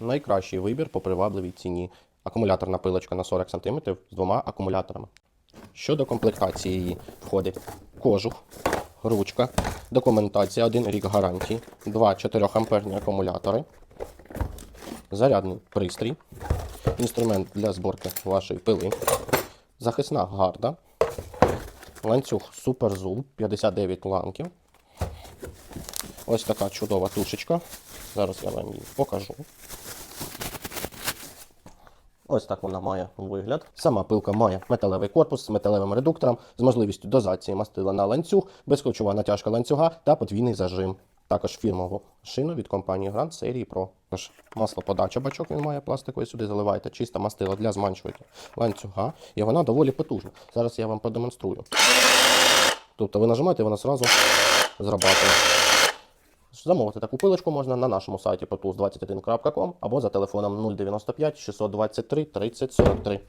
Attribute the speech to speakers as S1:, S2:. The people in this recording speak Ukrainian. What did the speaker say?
S1: Найкращий вибір по привабливій ціні. Акумуляторна пилочка на 40 см з двома акумуляторами. Щодо комплектації її входить кожух, ручка, документація, 1 рік гарантії, два 4 амперні акумулятори, зарядний пристрій, інструмент для зборки вашої пили, захисна гарда, ланцюг суперзул 59 ланків. Ось така чудова тушечка. Зараз я вам її покажу. Ось так вона має вигляд. Сама пилка має металевий корпус з металевим редуктором з можливістю дозації мастила на ланцюг, безключова натяжка ланцюга та подвійний зажим. Також фірмову шину від компанії Grand серії Pro. Також маслоподача бачок він має пластиковий, сюди заливаєте чисте мастило для зменшування ланцюга. І вона доволі потужна. Зараз я вам продемонструю. Тобто ви нажимаєте, і вона одразу зрабатує. Замовити таку пилочку можна на нашому сайті potools21.com або за телефоном 095 623 30 43.